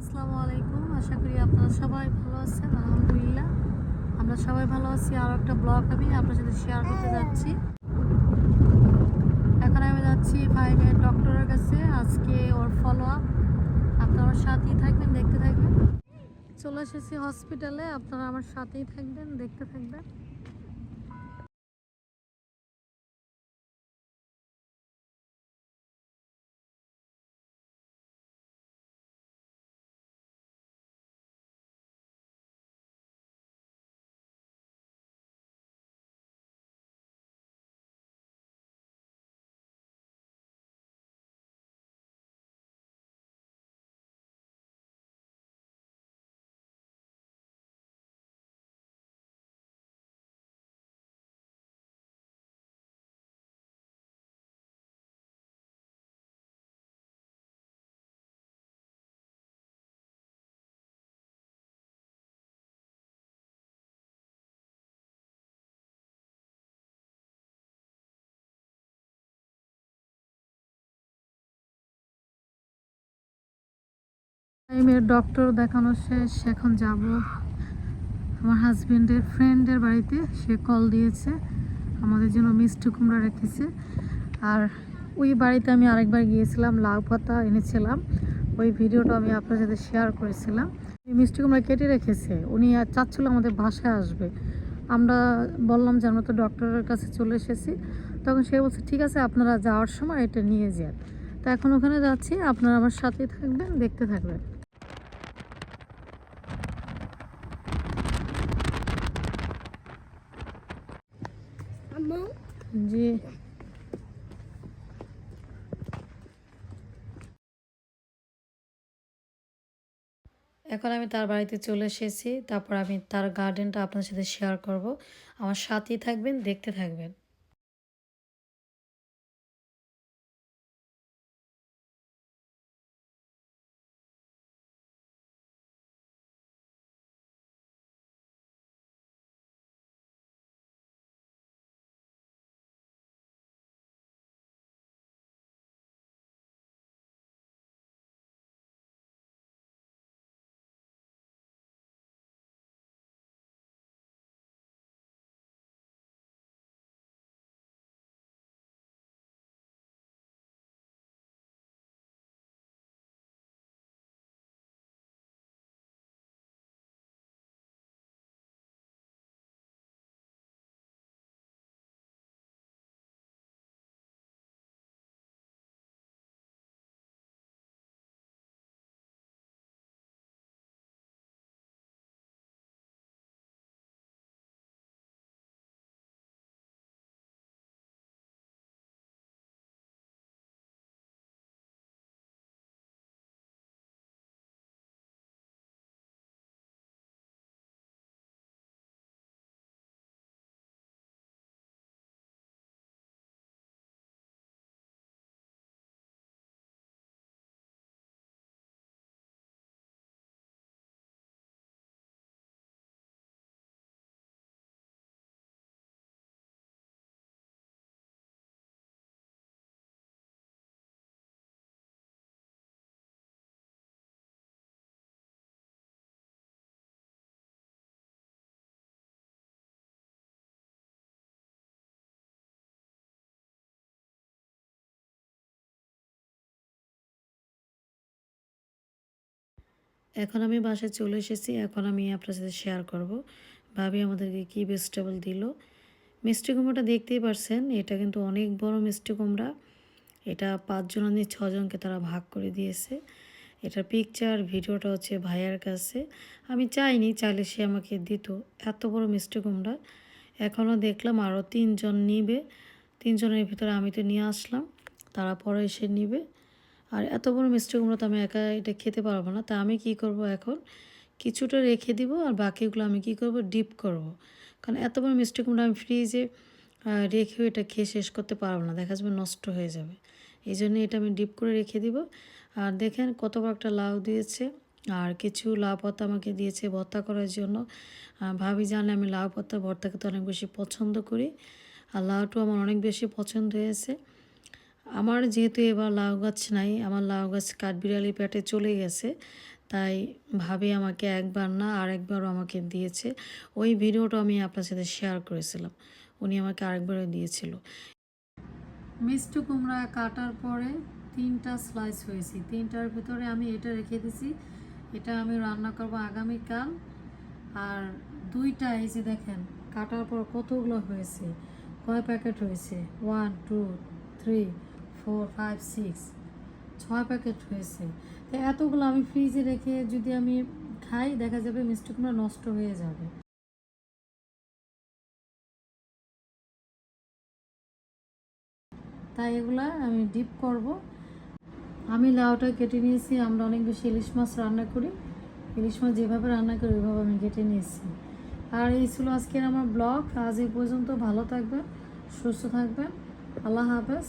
আসসালামু আলাইকুম। আশা করি আপনারা সবাই ভালো আছেন। আলহামদুলিল্লাহ। আমরা সবাই ভালো আছি। আর একটা ব্লগ আমি আপনার সাথে শেয়ার করতে যাচ্ছি। এখন আমি যাচ্ছি ফাইভের ডক্টরের কাছে। আজকে ওর ফলো আপ আপনারা আমার সাথেই থাকবেন দেখতে থাকবেন। চলে এসেছি হসপিটালে আপনারা আমার সাথেই থাকবেন দেখতে থাকবেন। মেয়ের ডক্টর দেখানো শেষ, এখন যাব। আমার হাজবেন্ডের ফ্রেন্ডের বাড়িতে, সে কল দিয়েছে, আমাদের জন্য মিষ্টি কুমড়া রেখেছে। আর ওই বাড়িতে আমি আরেকবার গিয়েছিলাম, লাউ পাতা এনেছিলাম। ওই ভিডিওটা আমি আপনার সাথে শেয়ার করেছিলাম। মিষ্টি কুমড়া কেটে রেখেছে, উনি আর চাচ্ছিল আমাদের বাসায় আসবে। আমরা বললাম যে আমরা তো ডক্টরের কাছে চলে এসেছি। তখন সে বলছে, ঠিক আছে, আপনারা যাওয়ার সময় এটা নিয়ে যান। তো এখন ওখানে যাচ্ছি, আপনারা আমার সাথেই থাকবেন, দেখতে থাকবেন। জি। এখন আমি তার বাড়িতে চলে এসেছি। তারপর আমি তার গার্ডেনটা আপনার সাথে শেয়ার করব। আমার সাথেই থাকবেন, দেখতে থাকবেন। এখন আমি বাসায় চলে এসেছি, এখন আমি আপনার সাথে শেয়ার করব। ভাবি আমাদেরকে কি ভেজিটেবল দিল। মিষ্টি কুমড়োটা দেখতেই পারছেন, এটা কিন্তু অনেক বড় মিষ্টি কুমড়া। এটা পাঁচজন আনি ছজনকে তারা ভাগ করে দিয়েছে। এটার পিকচার ভিডিওটা হচ্ছে ভাইয়ার কাছে। আমি চাইনি, চাইলে সে আমাকে দিত। এত বড় মিষ্টি কুমড়া। এখনও দেখলাম আরও তিনজন নিবে। তিনজনের ভিতরে আমি তো নিয়ে আসলাম, তারা পরে এসে নিবে। আর এত বড় মিষ্টি কুমড়ো তো আমি একা এটা খেতে পারব না। তা আমি কি করব এখন? কিছুটা রেখে দিব আর বাকিগুলো আমি কি করব? ডিপ করব। কারণ এত বড় মিষ্টি কুমড়ো আমি ফ্রিজে রেখেও এটা খেয়ে শেষ করতে পারব না। দেখা যাবে নষ্ট হয়ে যাবে। এই জন্য এটা আমি ডিপ করে রেখে দিব। আর দেখেন কত বড় একটা লাউ দিয়েছে। আর কিছু লাউ পাতা আমাকে দিয়েছে ভর্তা করার জন্য। ভাবি জানে আমি লাউ পাতা ভর্তা খেতে অনেক বেশি পছন্দ করি। আর লাউটাও আমার অনেক বেশি পছন্দ হয়েছে। আমার যেহেতু এবার লাউ গাছ নাই, আমার লাউ গাছ কাঠবিড়ালি পেটে চলে গেছে, তাই ভাবি আমাকে একবার না আরেকবারও আমাকে দিয়েছে। ওই ভিডিওটা আমি আপনার সাথে শেয়ার করেছিলাম, উনি আমাকে আরেকবারও দিয়েছিল। মিষ্টি কুমড়া কাটার পরে তিনটা স্লাইস হয়েছে, তিনটার ভিতরে আমি এটা রেখে দিছি, এটা আমি রান্না করব আগামীকাল। আর দুইটা এই যে দেখেন, কাটার পর কতগুলো হয়েছে, কয় প্যাকেট হয়েছে? One two three four five six ছয় প্যাকেট হয়েছে। তো এতগুলো আমি ফ্রিজে রেখে যদি আমি খাই, দেখা যাবে মিষ্টি কুমড়া নষ্ট হয়ে যাবে। তাই এগুলা আমি ডিপ করব। আমি লাউটা কেটে নিয়েছি, আমরা অনেক বেশি ইলিশ মাছ রান্না করি। ইলিশ মাছ যেভাবে রান্না করি, ওইভাবে আমি কেটে নিয়েছি। আর এই ছিল আজকের আমার ব্লগ। আজ এই পর্যন্ত ভালো থাকবেন, সুস্থ থাকবেন। আল্লাহ হাফেজ।